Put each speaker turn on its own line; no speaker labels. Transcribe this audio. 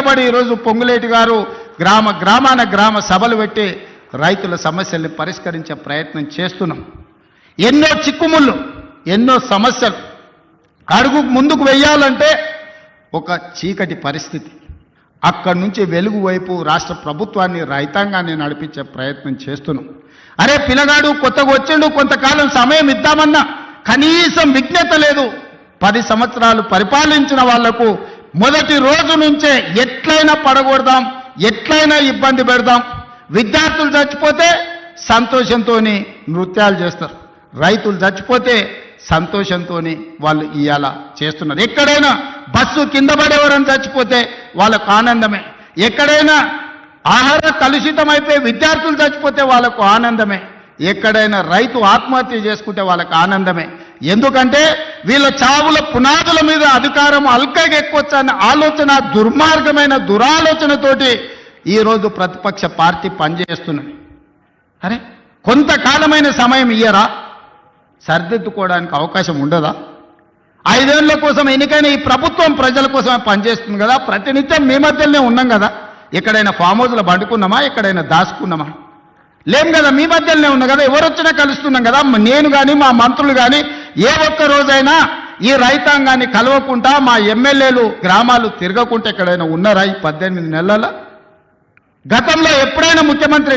కష్టపడి ఈరోజు పొంగులేటి గారు గ్రామ గ్రామాన గ్రామ సభలు పెట్టి రైతుల సమస్యల్ని పరిష్కరించే ప్రయత్నం చేస్తున్నాం. ఎన్నో చిక్కుముళ్ళు ఎన్నో సమస్యలు. అడుగు ముందుకు వెయ్యాలంటే ఒక చీకటి పరిస్థితి. అక్కడి నుంచి వెలుగు వైపు రాష్ట్ర ప్రభుత్వాన్ని రైతాంగాన్ని నడిపించే ప్రయత్నం చేస్తున్నాం. అరే పిల్లగాడు కొత్తగా వచ్చిండు కొంతకాలం సమయం ఇద్దామన్నా కనీసం విజ్ఞత లేదు. పది సంవత్సరాలు పరిపాలించిన వాళ్ళకు మొదటి రోజు నుంచే ఎట్లయినా పడగొడదాం ఎట్లయినా ఇబ్బంది పెడదాం. విద్యార్థులు చచ్చిపోతే సంతోషంతో నృత్యాలు చేస్తారు. రైతులు చచ్చిపోతే సంతోషంతో వాళ్ళు ఇవాళ చేస్తున్నారు. ఎక్కడైనా బస్సు కింద పడేవారని చచ్చిపోతే వాళ్ళకు ఆనందమే. ఎక్కడైనా ఆహార కలుషితమైపోయి విద్యార్థులు చచ్చిపోతే వాళ్ళకు ఆనందమే. ఎక్కడైనా రైతు ఆత్మహత్య చేసుకుంటే వాళ్ళకు ఆనందమే. ఎందుకంటే వీళ్ళ చావుల పునాదుల మీద అధికారం అల్కగా అనే ఆలోచన దుర్మార్గమైన దురాలోచనతోటి ఈరోజు ప్రతిపక్ష పార్టీ పనిచేస్తున్నది. అరే కొంతకాలమైన సమయం ఇయ్యరా? సరిదిద్దుకోవడానికి అవకాశం ఉండదా? ఐదేళ్ళ కోసం ఎన్నికైన ఈ ప్రభుత్వం ప్రజల కోసమే పనిచేస్తుంది కదా? ప్రతినిత్యం మీ మధ్యలోనే ఉన్నాం కదా? ఎక్కడైనా ఫామ్ హౌస్లో పండుకున్నామా? ఎక్కడైనా దాచుకున్నామా? లేం కదా? మీ మధ్యలోనే ఉన్నా కదా? ఎవరు వచ్చినా కలుస్తున్నాం కదా? నేను కానీ మా మంత్రులు కానీ ఏ ఒక్క రోజైనా ఈ రైతాంగాన్ని కలవకుండా మా ఎమ్మెల్యేలు గ్రామాలు తిరగకుండా ఎక్కడైనా ఉన్నారా ఈ పద్దెనిమిది నెలల గతంలో ఎప్పుడైనా ముఖ్యమంత్రి